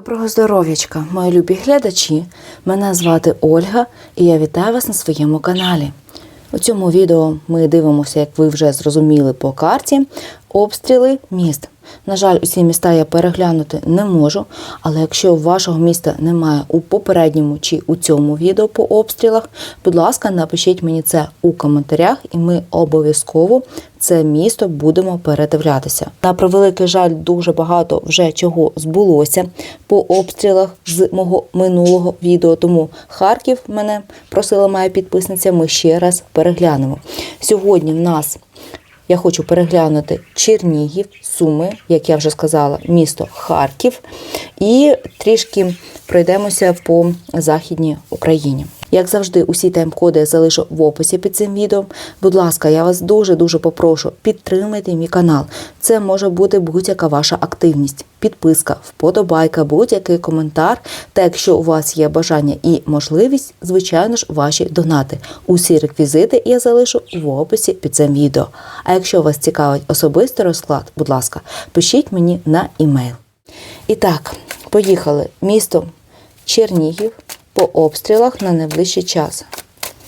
Доброго здоров'ячка, мої любі глядачі. Мене звати Ольга і я вітаю вас на своєму каналі. У цьому відео ми дивимося, як ви вже зрозуміли по карті, обстріли міст. На жаль, усі міста я переглянути не можу, але якщо вашого міста немає у попередньому чи у цьому відео по обстрілах, будь ласка, напишіть мені це у коментарях, і ми обов'язково це місто будемо передивлятися. На превеликий жаль, дуже багато вже чого збулося по обстрілах з мого минулого відео. Тому Харків мене просила моя підписниця. Ми ще раз переглянемо. Сьогодні в нас я хочу переглянути Чернігів, Суми, як я вже сказала, місто Харків, і трішки пройдемося по Західній Україні. Як завжди, усі тайм-коди я залишу в описі під цим відео. Будь ласка, я вас дуже-дуже попрошу, підтримайте мій канал. Це може бути будь-яка ваша активність, підписка, вподобайка, будь-який коментар. Та якщо у вас є бажання і можливість, звичайно ж, ваші донати. Усі реквізити я залишу в описі під цим відео. А якщо вас цікавить особистий розклад, будь ласка, пишіть мені на імейл. І так, поїхали. Місто Чернігів по обстрілах на найближчий час.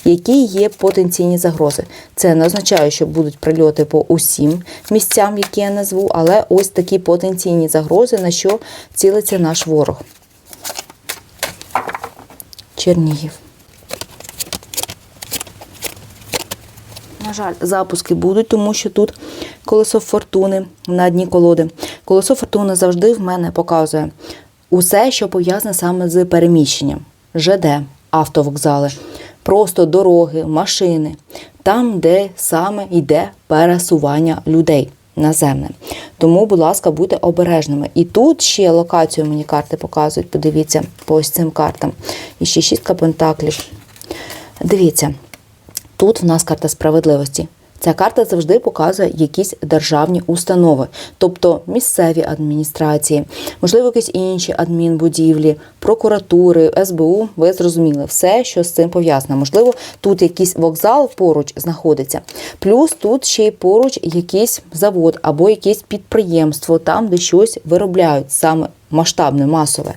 Які є потенційні загрози? Це не означає, що будуть прильоти по усім місцям, які я назву, але ось такі потенційні загрози, на що цілиться наш ворог. Чернігів. На жаль, запуски будуть, тому що тут колесо фортуни на дні колоди. Колесо фортуни завжди в мене показує усе, що пов'язане саме з переміщенням. ЖД, автовокзали, просто дороги, машини, там, де саме йде пересування людей наземне. Тому, будь ласка, будьте обережними. І тут ще локацію мені карти показують. Подивіться по ось цим картам. І ще шістка пентаклів. Дивіться, тут в нас карта справедливості. Ця карта завжди показує якісь державні установи, тобто місцеві адміністрації, можливо, якісь інші адмінбудівлі, прокуратури, СБУ. Ви зрозуміли все, що з цим пов'язано. Можливо, тут якийсь вокзал поруч знаходиться. Плюс тут ще й поруч якийсь завод або якесь підприємство, там, де щось виробляють саме масштабне, масове.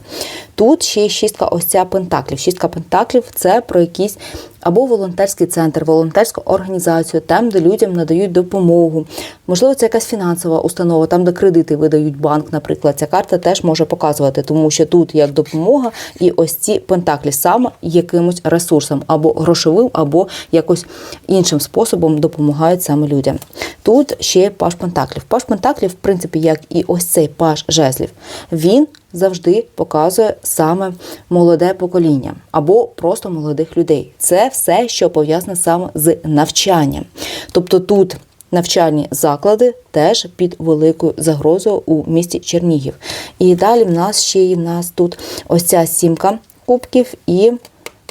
Тут ще шістка ось ця пентаклів. Шістка пентаклів це про якийсь або волонтерський центр, волонтерську організацію, там, де людям надають допомогу. Можливо, це якась фінансова установа, там, де кредити видають банк, наприклад. Ця карта теж може показувати, тому що тут як допомога, і ось ці пентаклі саме якимось ресурсом, або грошовим, або якось іншим способом допомагають саме людям. Тут ще паш пентаклів. Паш пентаклів, в принципі, як і ось цей паш жезлів, він завжди показує саме молоде покоління або просто молодих людей. Це все, що пов'язане саме з навчанням. Тобто тут навчальні заклади теж під великою загрозою у місті Чернігів. І далі в нас ще й нас тут ось ця сімка кубків і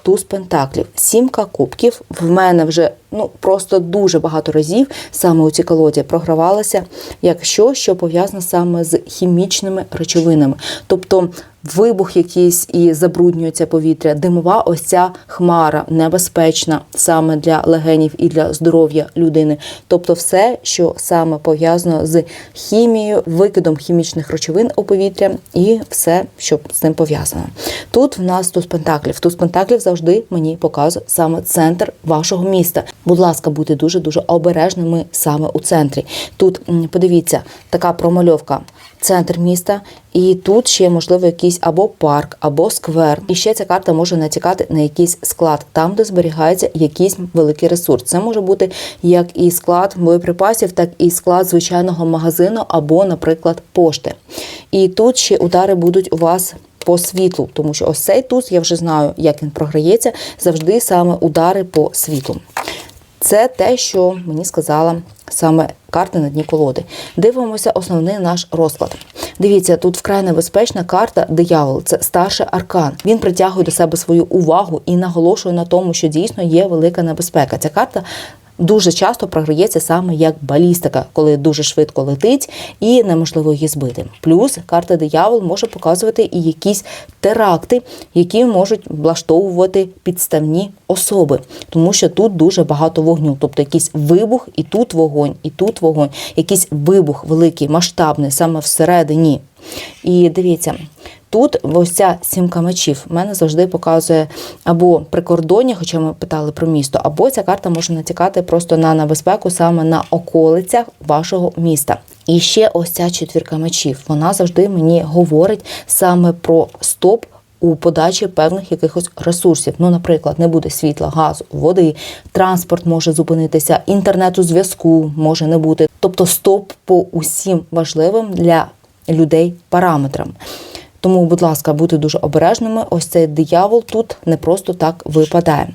туз пентаклів. Сімка кубків в мене вже ну просто дуже багато разів саме у цій колоді програвалася, якщо що пов'язане саме з хімічними речовинами. Тобто вибух якийсь і забруднюється повітря, димова ось ця хмара небезпечна саме для легенів і для здоров'я людини. Тобто, все, що саме пов'язано з хімією, викидом хімічних речовин у повітря, і все, що з ним пов'язано. Тут в нас туз пентаклів. Туз пентаклів завжди мені показує саме центр вашого міста. Будь ласка, будьте дуже дуже обережними саме у центрі. Тут подивіться, така промальовка. Центр міста, і тут ще можливо якийсь або парк, або сквер. І ще ця карта може натякати на якийсь склад, там, де зберігається якийсь великий ресурс. Це може бути як і склад боєприпасів, так і склад звичайного магазину, або, наприклад, пошти. І тут ще удари будуть у вас. По світлу, тому що ось цей туз, я вже знаю, як він програється, завжди саме удари по світлу. Це те, що мені сказала саме карта на дні колоди. Дивимося основний наш розклад. Дивіться, тут вкрай небезпечна карта диявол. Це старший аркан. Він притягує до себе свою увагу і наголошує на тому, що дійсно є велика небезпека. Ця карта. Дуже часто програється саме як балістика, коли дуже швидко летить і неможливо її збити. Плюс карта диявол може показувати і якісь теракти, які можуть влаштовувати підставні особи, тому що тут дуже багато вогню, тобто якийсь вибух, і тут вогонь, і тут вогонь, якийсь вибух великий, масштабний, саме всередині. І дивіться, тут ось ця сімка мечів мене завжди показує або прикордоння, хоча ми питали про місто, або ця карта може натякати просто на небезпеку саме на околицях вашого міста. І ще ось ця четвірка мечів. Вона завжди мені говорить саме про стоп у подачі певних якихось ресурсів. Ну, наприклад, не буде світла, газу, води, транспорт може зупинитися, інтернету зв'язку може не бути. Тобто стоп по усім важливим для людей параметрам. Тому, будь ласка, будьте дуже обережними. Ось цей диявол тут не просто так випадає.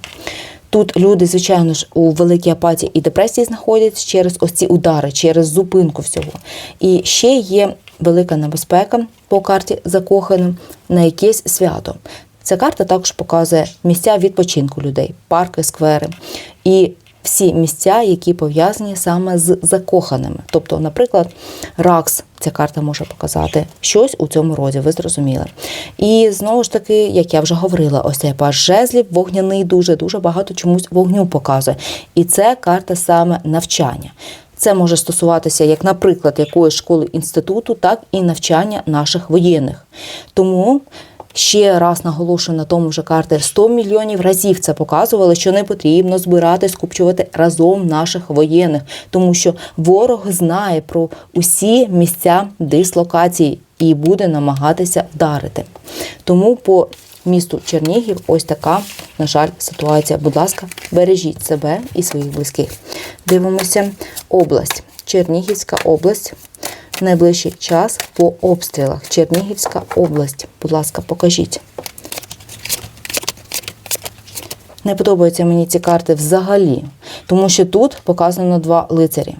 Тут люди, звичайно ж, у великій апатії і депресії знаходяться через ось ці удари, через зупинку всього. І ще є велика небезпека по карті закоханим на якесь свято. Ця карта також показує місця відпочинку людей, парки, сквери. І всі місця, які пов'язані саме з закоханими. Тобто, наприклад, Ракс, ця карта може показати щось у цьому роді, ви зрозуміли. І знову ж таки, як я вже говорила, ось цей паж жезлів вогняний дуже дуже багато чомусь вогню показує. І це карта саме навчання. Це може стосуватися як, наприклад, якоїсь школи інституту, так і навчання наших воєнних. Тому ще раз наголошую на тому вже карти 100 мільйонів разів це показували, що не потрібно збирати, скупчувати разом наших воєнних, тому що ворог знає про усі місця дислокації і буде намагатися вдарити. Тому по місту Чернігів ось така, на жаль, ситуація. Будь ласка, бережіть себе і своїх близьких. Дивимося область. Чернігівська область. Найближчий час по обстрілах. Чернігівська область. Будь ласка, покажіть. Не подобаються мені ці карти взагалі, тому що тут показано два лицарі.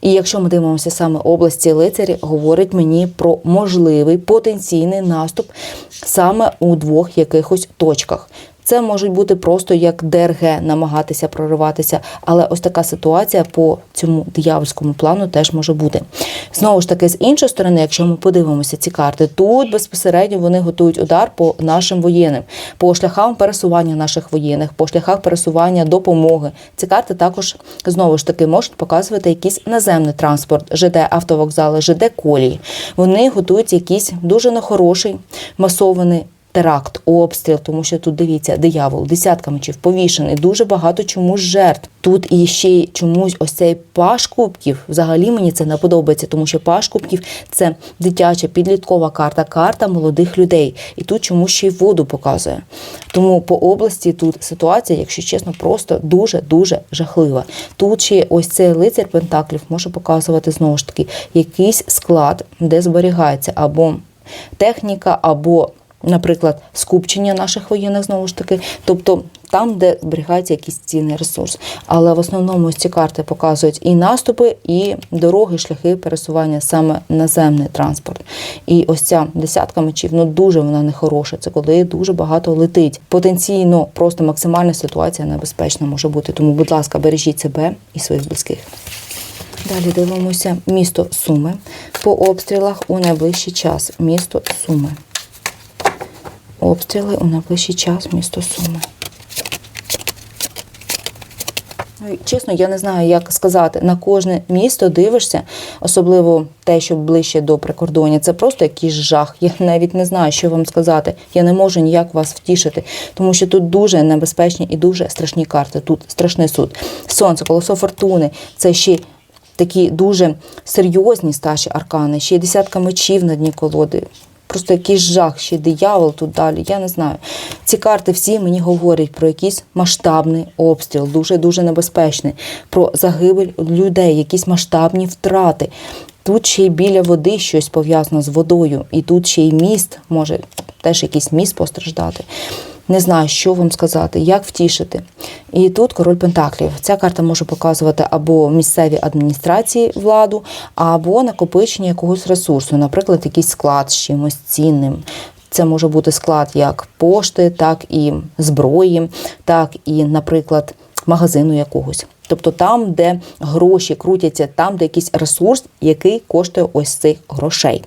І якщо ми дивимося саме області лицарі, говорить мені про можливий потенційний наступ саме у двох якихось точках. Це можуть бути просто як ДРГ намагатися прориватися, але ось така ситуація по цьому диявольському плану теж може бути. Знову ж таки, з іншої сторони, якщо ми подивимося ці карти, тут безпосередньо вони готують удар по нашим воєнним, по шляхам пересування наших воєнних, по шляхах пересування допомоги. Ці карти також знову ж таки можуть показувати якийсь наземний транспорт, ЖД автовокзали, ЖД колії. Вони готують якийсь дуже нехороший масований теракт, обстріл, тому що тут дивіться, диявол, десятка мечів, повішений, дуже багато чомусь жертв. Тут і ще й чомусь ось цей паш кубків. Взагалі мені це не подобається, тому що паш кубків це дитяча підліткова карта, карта молодих людей. І тут чомусь ще й воду показує. Тому по області тут ситуація, якщо чесно, просто дуже дуже жахлива. Тут ще ось цей лицар Пентаклів може показувати знову ж таки якийсь склад, де зберігається або техніка, або наприклад, скупчення наших воєнних знову ж таки, тобто там, де зберігається якийсь цінний ресурс. Але в основному ці карти показують і наступи, і дороги, шляхи пересування саме наземний транспорт. І ось ця десятка мечів, ну дуже вона нехороша. Це коли дуже багато летить. Потенційно просто максимальна ситуація небезпечна може бути. Тому, будь ласка, бережіть себе і своїх близьких. Далі дивимося місто Суми по обстрілах у найближчий час. Місто Суми обстріли у найближчий час місто Суми. Ну, Чесно, я не знаю, як сказати. На кожне місто дивишся, особливо те, що ближче до прикордоння. Це просто якийсь жах. Я навіть не знаю, що вам сказати. Я не можу ніяк вас втішити, тому що тут дуже небезпечні і дуже страшні карти. Тут страшний суд. Сонце, колесо фортуни. Це ще такі дуже серйозні старші аркани, ще й десятка мечів на дні колоди. Просто якийсь жах, ще диявол тут далі. Я не знаю. Ці карти всі мені говорять про якийсь масштабний обстріл, дуже-дуже небезпечний, про загибель людей, якісь масштабні втрати. Тут ще й біля води щось пов'язано з водою, і тут ще й міст, може теж якийсь міст постраждати. Не знаю, що вам сказати, як втішити. І тут король Пентаклів. Ця карта може показувати або місцеві адміністрації владу, або накопичення якогось ресурсу, наприклад, якийсь склад з чимось цінним. Це може бути склад як пошти, так і зброї, так і, наприклад, магазину якогось. Тобто там, де гроші крутяться, там, де якийсь ресурс, який коштує ось цих грошей.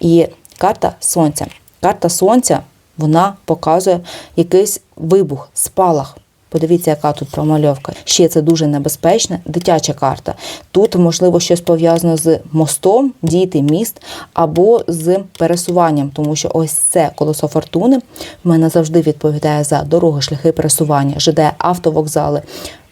І карта сонця. Карта сонця вона показує якийсь вибух, спалах. Подивіться, яка тут промальовка. Ще це дуже небезпечна дитяча карта. Тут, можливо, щось пов'язано з мостом, діти, міст або з пересуванням, тому що ось це колесо фортуни в мене завжди відповідає за дороги, шляхи пересування, ЖД, автовокзали.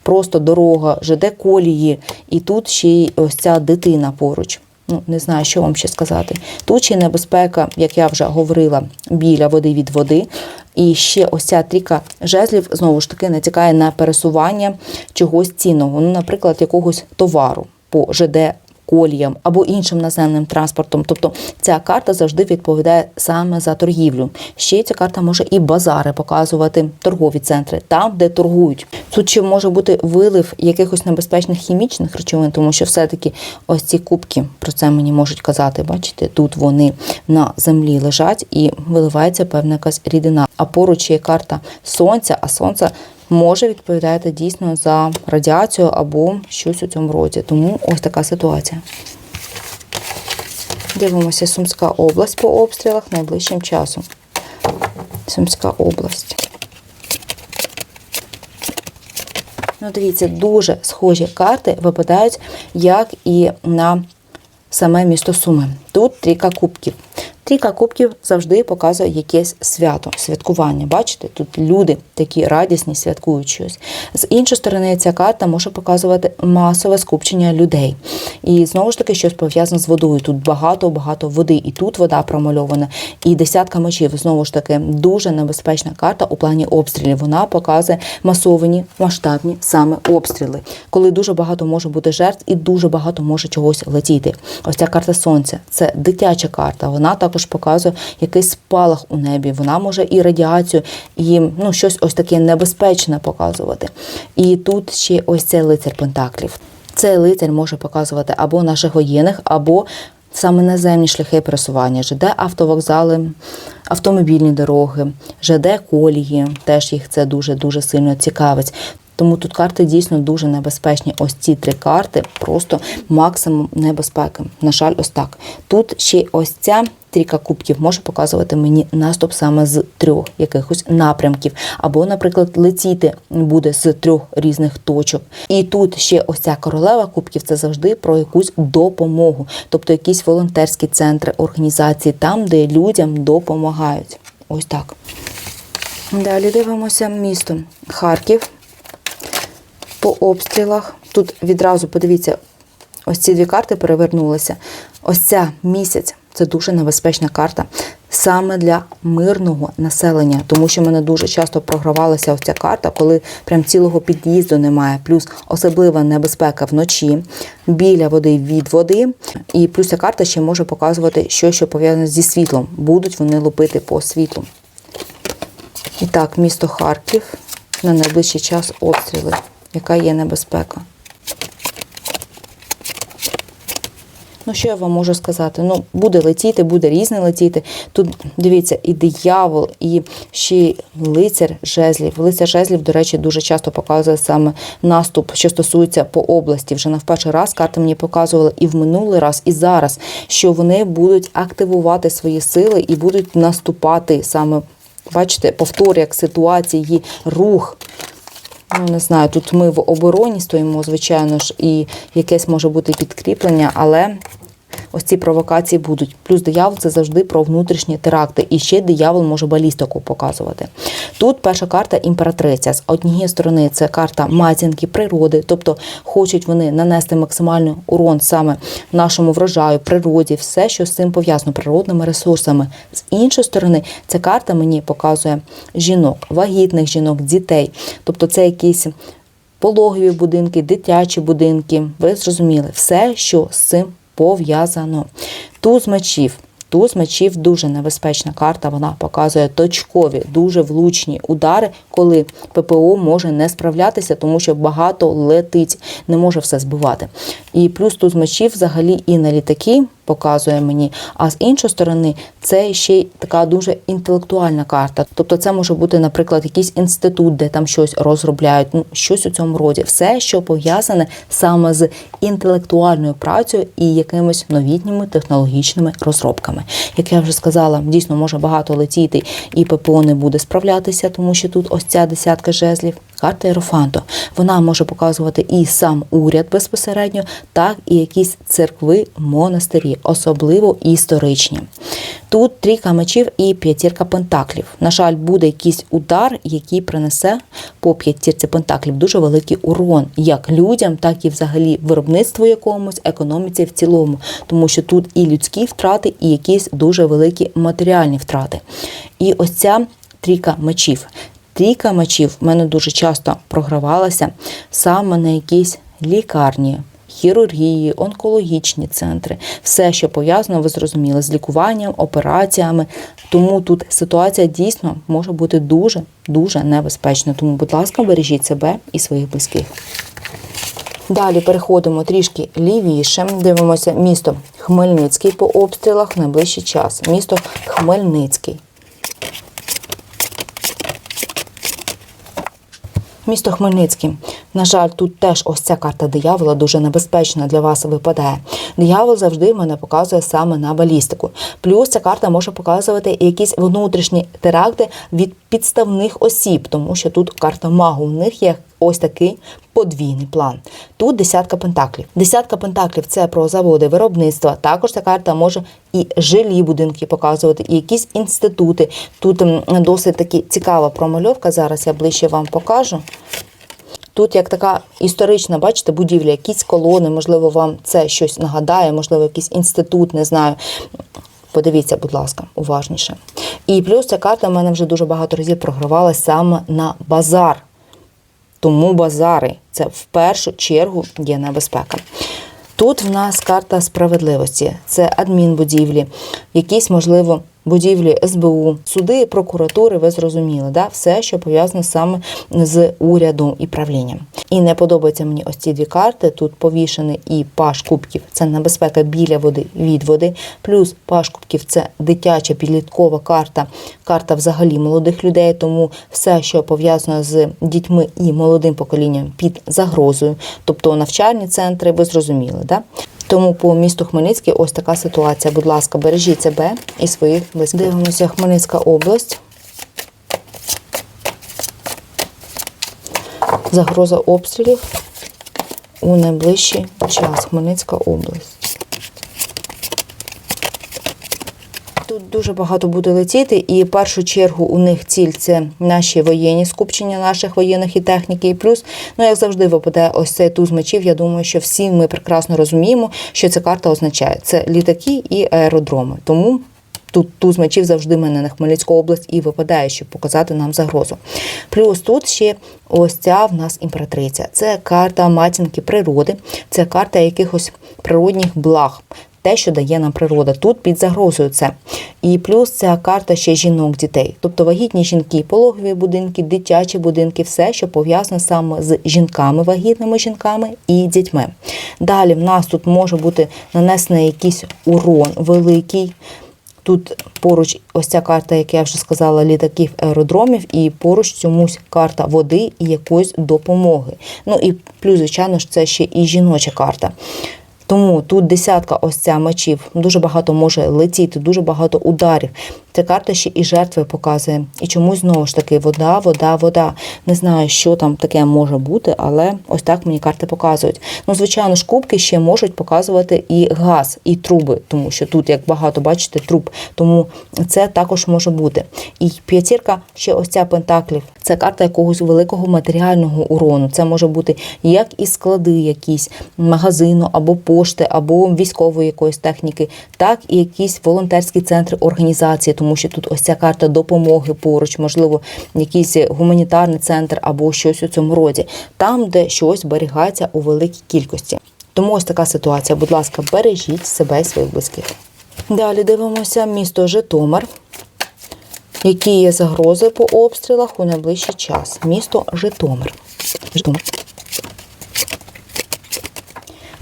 Просто дорога, ЖД колії, і тут ще й ось ця дитина поруч. Ну, не знаю, що вам ще сказати. Ще небезпека, як я вже говорила, біля води від води. І ще ось ця тріка жезлів знову ж таки натякає на пересування чогось цінного, ну, наприклад, якогось товару по ЖД коліям або іншим наземним транспортом. Тобто ця карта завжди відповідає саме за торгівлю. Ще ця карта може і базари показувати, торгові центри, там, де торгують. Тут ще може бути вилив якихось небезпечних хімічних речовин, тому що все-таки ось ці кубки про це мені можуть казати. Бачите, тут вони на землі лежать і виливається певна якась рідина. А поруч є карта сонця, а сонце може відповідати дійсно за радіацію або щось у цьому роді. Тому ось така ситуація. Дивимося Сумська область по обстрілах найближчим часом. Сумська область. Ну, дивіться, дуже схожі карти випадають, як і на саме місто Суми. Тут трійка кубків. Трійка кубків завжди показує якесь свято, святкування. Бачите, тут люди такі радісні, святкують щось. З іншої сторони, ця карта може показувати масове скупчення людей. І знову ж таки, щось пов'язане з водою. Тут багато-багато води, і тут вода промальована, і десятка мечів. Знову ж таки, дуже небезпечна карта у плані обстрілів. Вона показує масовані масштабні саме обстріли, коли дуже багато може бути жертв і дуже багато може чогось летіти. Ось ця карта сонця це дитяча карта. Вона також показує якийсь спалах у небі. Вона може і радіацію, і ну щось ось таке небезпечне показувати. І тут ще ось цей лицар Пентаклів. Цей лицар може показувати або наших воєнних, або саме наземні шляхи пересування, ЖД автовокзали, автомобільні дороги, ЖД колії. Теж їх це дуже дуже сильно цікавить. Тому тут карти дійсно дуже небезпечні. Ось ці три карти просто максимум небезпеки. На жаль, ось так. Тут ще ось ця трійка кубків може показувати мені наступ саме з трьох якихось напрямків. Або, наприклад, летіти буде з трьох різних точок. І тут ще ось королева кубків це завжди про якусь допомогу, тобто якісь волонтерські центри, організації, там, де людям допомагають. Ось так. Далі дивимося місто Харків по обстрілах. Тут відразу подивіться, ось ці дві карти перевернулися. Ось ця місяць це дуже небезпечна карта саме для мирного населення, тому що мене дуже часто програвалася ось ця карта, коли прям цілого під'їзду немає. Плюс особлива небезпека вночі біля води від води. І плюс ця карта ще може показувати щось, що пов'язане зі світлом. Будуть вони лупити по світлу. І так, місто Харків на найближчий час обстріли. Яка є небезпека? Ну, що я вам можу сказати? Ну, буде летіти, буде різне летіти. Тут дивіться, і диявол, і ще лицар жезлів. Лицар жезлів, до речі, дуже часто показує саме наступ, що стосується по області. Вже на перший раз карти мені показували і в минулий раз, і зараз, що вони будуть активувати свої сили і будуть наступати саме. Бачите, повтор як ситуації, рух. Ну, не знаю, тут ми в обороні стоїмо, звичайно ж, і якесь може бути підкріплення, але ось ці провокації будуть. Плюс диявол це завжди про внутрішні теракти. І ще диявол може балістику показувати. Тут перша карта імператриця. З однієї сторони це карта матінки природи, тобто хочуть вони нанести максимальний урон саме нашому врожаю, природі, все, що з цим пов'язано, природними ресурсами. З іншої сторони, ця карта мені показує жінок, вагітних жінок, дітей. Тобто це якісь пологові будинки, дитячі будинки. Ви зрозуміли, все, що з цим пов'язано. Туз мечів. Туз мечів дуже небезпечна карта. Вона показує точкові, дуже влучні удари, коли ППО може не справлятися, тому що багато летить, не може все збивати. І плюс туз мечів взагалі і на літаки показує мені. А з іншої сторони, це ще й така дуже інтелектуальна карта. Тобто, це може бути, наприклад, якийсь інститут, де там щось розробляють, ну щось у цьому роді. Все, що пов'язане саме з інтелектуальною працею і якимись новітніми технологічними розробками. Як я вже сказала, дійсно може багато летіти, і ППО не буде справлятися, тому що тут ось ця десятка жезлів. Карта Єрофанту. Вона може показувати і сам уряд безпосередньо, так і якісь церкви, монастирі, особливо історичні. Тут трійка мечів і п'ятірка пентаклів. На жаль, буде якийсь удар, який принесе по п'ятірці пентаклів дуже великий урон як людям, так і взагалі виробництву якомусь, економіці в цілому, тому що тут і людські втрати, і якісь дуже великі матеріальні втрати. І ось ця трійка мечів. Трійка мечів в мене дуже часто програвалася саме на якійсь лікарні. Хірургії, онкологічні центри, все, що пов'язано, ви зрозуміли, з лікуванням, операціями. Тому тут ситуація дійсно може бути дуже дуже небезпечна. Тому, будь ласка, бережіть себе і своїх близьких. Далі переходимо трішки лівіше. Дивимося місто Хмельницький по обстрілах в найближчий час. Місто Хмельницький. Місто Хмельницький. На жаль, тут теж ось ця карта диявола дуже небезпечна для вас випадає. Диявол завжди мене показує саме на балістику. Плюс ця карта може показувати якісь внутрішні теракти від підставних осіб, тому що тут карта магу. У них є ось такий подвійний план. Тут десятка пентаклів. Десятка пентаклів це про заводи, виробництва. Також ця карта може і жилі будинки показувати, і якісь інститути. Тут досить таки цікава промальовка. Зараз я ближче вам покажу. Тут як така історична, бачите, будівля, якісь колони, можливо, вам це щось нагадає, можливо, якийсь інститут, не знаю. Подивіться, будь ласка, уважніше. І плюс ця карта в мене вже дуже багато разів програвалася саме на базар. Тому базари це в першу чергу є небезпека. Тут в нас карта справедливості, це адмінбудівлі, якісь, можливо, будівлі СБУ, суди, прокуратури, ви зрозуміли, да? все, що пов'язано саме з урядом і правлінням. І не подобаються мені ось ці дві карти. Тут повішений і паш кубків це небезпека біля води від води. Плюс паш кубків це дитяча підліткова карта, карта взагалі молодих людей. Тому все, що пов'язано з дітьми і молодим поколінням під загрозою, тобто навчальні центри, ви зрозуміли, да? Тому по місту Хмельницький ось така ситуація. Будь ласка, бережіть себе і своїх близьких. Дивимося Хмельницька область. Загроза обстрілів у найближчий час. Хмельницька область. Тут дуже багато буде летіти, і в першу чергу у них ціль це наші воєнні скупчення наших воєнних і техніки. І плюс, ну як завжди, випадає ось цей туз мечів. Я думаю, що всі ми прекрасно розуміємо, що ця карта означає. Це літаки і аеродроми. Тому Тут туз мечів завжди мене на Хмельницьку область і випадає, щоб показати нам загрозу. Плюс тут ще ось ця в нас імператриця. Це карта матінки природи, це карта якихось природних благ. Те, що дає нам природа, тут під загрозою це. І плюс ця карта ще жінок, дітей, тобто вагітні жінки, пологові будинки, дитячі будинки, все, що пов'язано саме з жінками, вагітними жінками і дітьми. Далі в нас тут може бути нанесений якийсь урон великий. Тут поруч ось ця карта, як я вже сказала, літаків аеродромів, і поруч чомусь карта води і якоїсь допомоги. Ну і плюс, звичайно ж, це ще і жіноча карта. Тому тут десятка ось ця мечів, дуже багато може летіти, дуже багато ударів. Ця карта ще і жертви показує. І чомусь знову ж таки вода, вода, вода. Не знаю, що там таке може бути, але ось так мені карти показують. Ну, звичайно ж, кубки ще можуть показувати і газ, і труби, тому що тут, як багато, бачите, труб. Тому це також може бути. І п'ятірка, ще ось ця пентаклів. Це карта якогось великого матеріального урону. Це може бути як і склади, якісь магазину або пошти, або військової якоїсь техніки, так і якісь волонтерські центри організації, тому що тут ось ця карта допомоги поруч, можливо, якийсь гуманітарний центр або щось у цьому роді, там, де щось зберігається у великій кількості. Тому ось така ситуація. Будь ласка, бережіть себе і своїх близьких. Далі дивимося місто Житомир. Які є загрози по обстрілах у найближчий час? Місто Житомир. Житомир.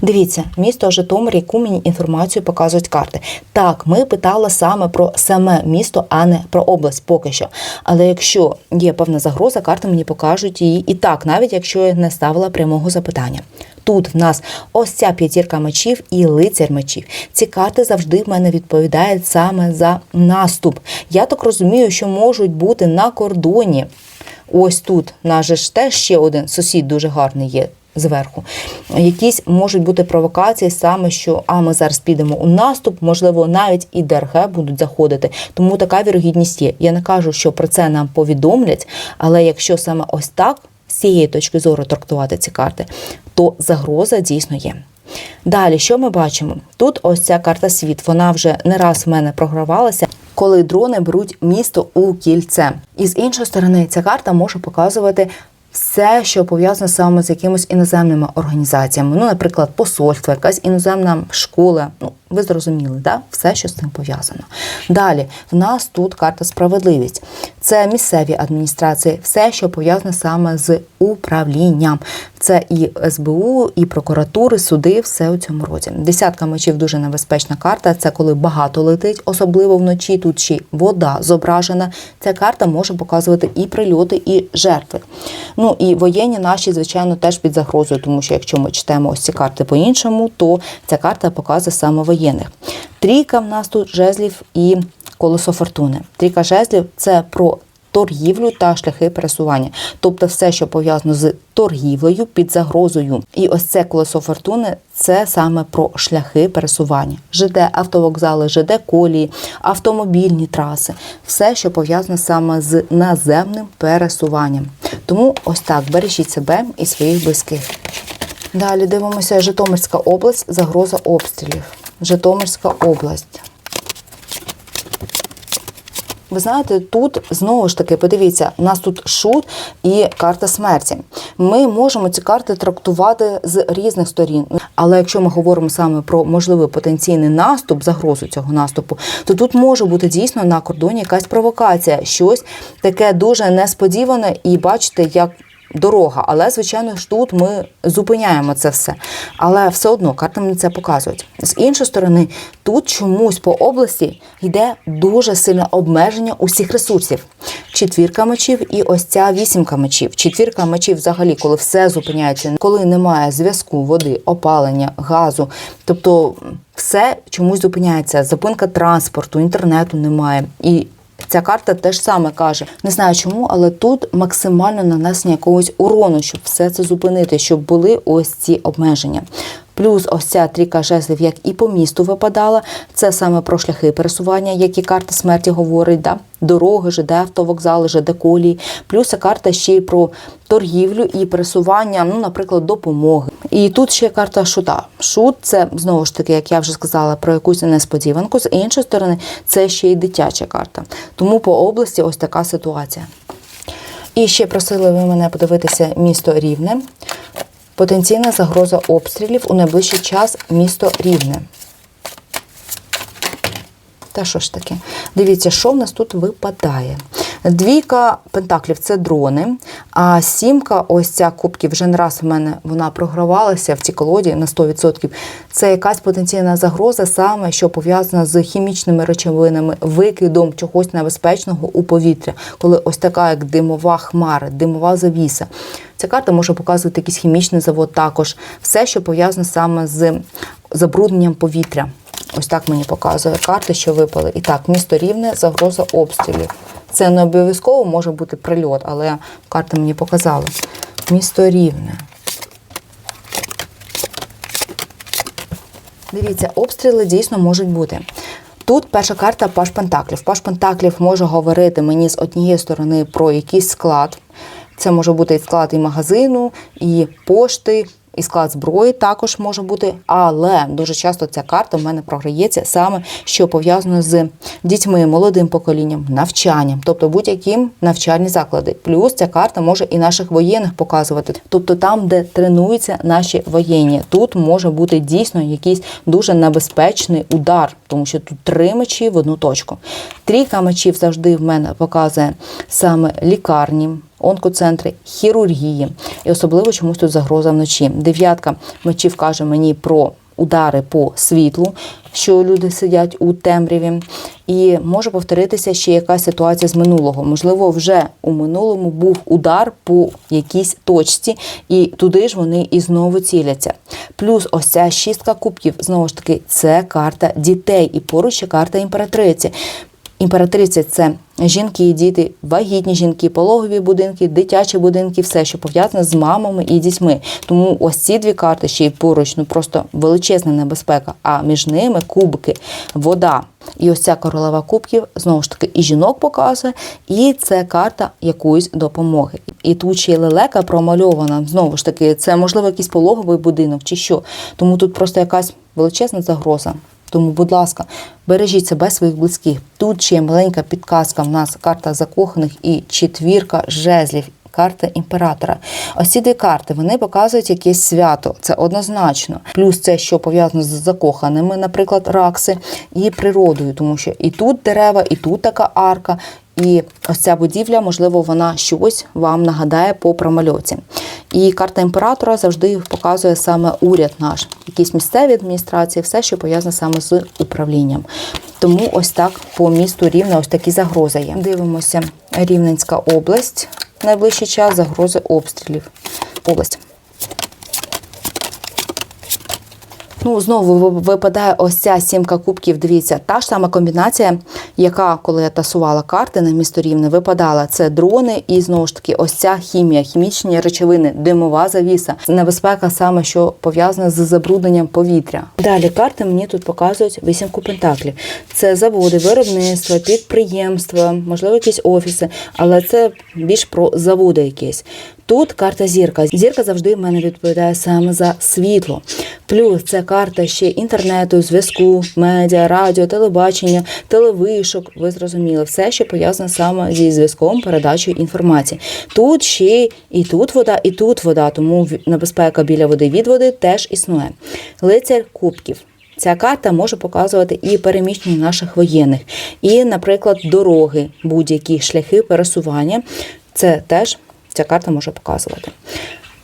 Дивіться, місто Житомир, яку мені інформацію показують карти. Так, ми питали саме про саме місто, а не про область поки що. Але якщо є певна загроза, карти мені покажуть її і так, навіть якщо я не ставила прямого запитання. Тут в нас ось ця п'ятірка мечів і лицар мечів. Ці карти завжди в мене відповідають саме за наступ. Я так розумію, що можуть бути на кордоні Ось тут наш же ж теж ще один сусід дуже гарний є. Зверху якісь можуть бути провокації саме, що а ми зараз підемо у наступ, можливо, навіть і ДРГ будуть заходити. Тому така вірогідність є. Я не кажу, що про це нам повідомлять, але якщо саме ось так з цієї точки зору трактувати ці карти, то загроза дійсно є. Далі, що ми бачимо? Тут ось ця карта світ, вона вже не раз в мене програвалася, коли дрони беруть місто у кільце. І з іншої сторони, ця карта може показувати. Все, що пов'язане саме з якимись іноземними організаціями, ну, наприклад, посольство, якась іноземна школа. Ну, ви зрозуміли, да? все, що з цим пов'язано. Далі, в нас тут карта справедливість. Це місцеві адміністрації, все, що пов'язане саме з управлінням. Це і СБУ, і прокуратури, суди, все у цьому році. Десятка мечів дуже небезпечна карта. Це коли багато летить, особливо вночі. Тут ще вода зображена. Ця карта може показувати і прильоти, і жертви. Ну і воєнні наші, звичайно, теж під загрозою, тому що якщо ми читаємо ось ці карти по-іншому, то ця карта показує саме воєнних. Трійка в нас тут жезлів і колесо фортуни. Трійка жезлів це про торгівлю та шляхи пересування, тобто все, що пов'язано з торгівлею під загрозою. І ось це колесо фортуни це саме про шляхи пересування. ЖД, автовокзали, ЖД колії, автомобільні траси, все, що пов'язане саме з наземним пересуванням. Тому ось так бережіть себе і своїх близьких. Далі дивимося Житомирська область, загроза обстрілів. Житомирська область. Ви знаєте, тут знову ж таки, подивіться, у нас тут шут і карта смерті. Ми можемо ці карти трактувати з різних сторін. Але якщо ми говоримо саме про можливий потенційний наступ, загрозу цього наступу, то тут може бути дійсно на кордоні якась провокація, щось таке дуже несподіване, і бачите, як дорога. Але, звичайно ж, тут ми зупиняємо це все. Але все одно карти мені це показують. З іншої сторони, тут чомусь по області йде дуже сильне обмеження усіх ресурсів. Четвірка мечів і ось ця вісімка мечів. Четвірка мечів, взагалі, коли все зупиняється, коли немає зв'язку, води, опалення, газу, тобто все чомусь зупиняється. Зупинка транспорту, інтернету немає. І Ця карта теж саме каже: не знаю чому, але тут максимально нанесення якогось урону, щоб все це зупинити, щоб були ось ці обмеження. Плюс ось ця трійка жезлів, як і по місту випадала, це саме про шляхи пересування, які карта смерті говорить, да? дороги, ЖД, автовокзали, ЖД колії. Плюс карта ще й про торгівлю і пересування, ну, наприклад, допомоги. І тут ще карта шута. Шут це знову ж таки, як я вже сказала, про якусь несподіванку. З іншої сторони, це ще й дитяча карта. Тому по області ось така ситуація. І ще просили ви мене подивитися місто Рівне. Потенційна загроза обстрілів у найближчий час місто Рівне. Та що ж таке? Дивіться, що в нас тут випадає. Двійка пентаклів це дрони. А сімка, ось ця кубків, вже не раз в мене вона програвалася в цій колоді на 100%. Це якась потенційна загроза, саме що пов'язана з хімічними речовинами, викидом чогось небезпечного у повітря, коли ось така, як димова хмара, димова завіса. Ця карта може показувати якийсь хімічний завод також. Все, що пов'язане саме з забрудненням повітря. Ось так мені показує карти, що випали. І так, місто рівне, загроза обстрілів. Це не обов'язково може бути прильот, але карти мені показали. Місто рівне. Дивіться, обстріли дійсно можуть бути. Тут перша карта Паш Пентаклів. Паш Пентаклів може говорити мені з однієї сторони про якийсь склад. Це може бути і склад і магазину, і пошти, і склад зброї також може бути, але дуже часто ця карта в мене програється саме що пов'язано з дітьми, молодим поколінням, навчанням, тобто будь-яким навчальні заклади. Плюс ця карта може і наших воєнних показувати, тобто там, де тренуються наші воєнні. Тут може бути дійсно якийсь дуже небезпечний удар, тому що тут три мечі в одну точку. Трійка мечів завжди в мене показує саме лікарні онкоцентри, хірургії. І особливо чомусь тут загроза вночі. Дев'ятка мечів каже мені про удари по світлу, що люди сидять у темряві. І може повторитися ще якась ситуація з минулого. Можливо, вже у минулому був удар по якійсь точці, і туди ж вони і знову ціляться. Плюс ось ця шістка кубків, знову ж таки, це карта дітей, і поруч ще карта імператриці. Імператриця це жінки і діти, вагітні жінки, пологові будинки, дитячі будинки, все, що пов'язане з мамами і дітьми. Тому ось ці дві карти ще й поруч, ну просто величезна небезпека. А між ними кубки, вода. І ось ця королева кубків знову ж таки і жінок показує, і це карта якоїсь допомоги. І тут ще й лелека промальована. Знову ж таки, це можливо якийсь пологовий будинок чи що. Тому тут просто якась величезна загроза. Тому, будь ласка, бережіть себе своїх близьких. Тут ще є маленька підказка. В нас карта закоханих і четвірка жезлів. Карта імператора. Ось ці дві карти вони показують якесь свято. Це однозначно. Плюс це, що пов'язано з закоханими, наприклад, ракси і природою, тому що і тут дерева, і тут така арка. І ось ця будівля, можливо, вона щось вам нагадає по промальоці. І карта імператора завжди показує саме уряд наш, якісь місцеві адміністрації, все, що пов'язане саме з управлінням. Тому ось так по місту Рівне ось такі загрози є. Дивимося, Рівненська область. Найближчий час загрози обстрілів. Область. Ну, знову випадає ось ця сімка кубків. Дивіться, та ж сама комбінація, яка, коли я тасувала карти на місто Рівне, випадала. Це дрони і знову ж таки ось ця хімія, хімічні речовини, димова завіса, небезпека саме, що пов'язана з забрудненням повітря. Далі карти мені тут показують вісімку пентаклів. Це заводи, виробництва, підприємства, можливо, якісь офіси, але це більш про заводи якісь. Тут карта зірка. Зірка завжди в мене відповідає саме за світло. Плюс це карта ще інтернету, зв'язку, медіа, радіо, телебачення, телевишок. Ви зрозуміли, все, що пов'язане саме зі зв'язком, передачею інформації. Тут ще і тут вода, і тут вода, тому небезпека біля води від води теж існує. Лицар кубків. Ця карта може показувати і переміщення наших воєнних, і, наприклад, дороги, будь-які шляхи пересування. Це теж ця карта може показувати.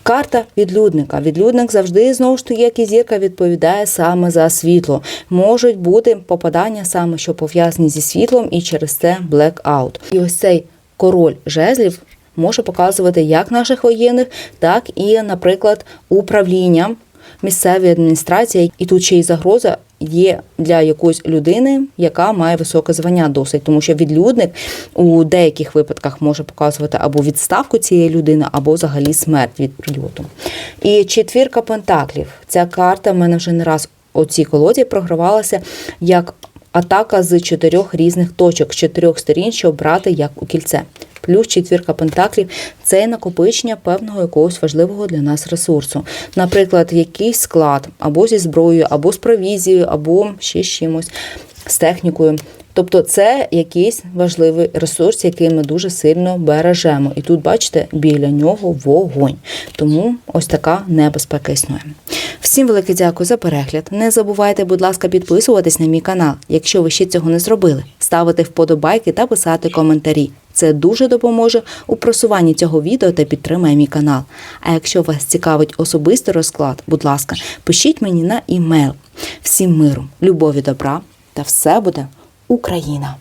Карта відлюдника. Відлюдник завжди знову ж таки, як і зірка, відповідає саме за світло. Можуть бути попадання саме, що пов'язані зі світлом, і через це блекаут. І ось цей король жезлів може показувати як наших воєнних, так і, наприклад, управління місцевої адміністрації. І тут ще й загроза є для якоїсь людини, яка має високе звання досить, тому що відлюдник у деяких випадках може показувати або відставку цієї людини, або взагалі смерть від прильоту. І четвірка пентаклів. Ця карта в мене вже не раз у цій колоді програвалася як атака з чотирьох різних точок, з чотирьох сторін, щоб брати як у кільце. Плюс четвірка пентаклів це накопичення певного якогось важливого для нас ресурсу. Наприклад, якийсь склад або зі зброєю, або з провізією, або ще з чимось, з технікою. Тобто це якийсь важливий ресурс, який ми дуже сильно бережемо. І тут, бачите, біля нього вогонь. Тому ось така небезпека існує. Всім велике дякую за перегляд. Не забувайте, будь ласка, підписуватись на мій канал, якщо ви ще цього не зробили, ставити вподобайки та писати коментарі. Це дуже допоможе у просуванні цього відео та підтримає мій канал. А якщо вас цікавить особистий розклад, будь ласка, пишіть мені на імейл. Всім миру, любові, добра та все буде Україна!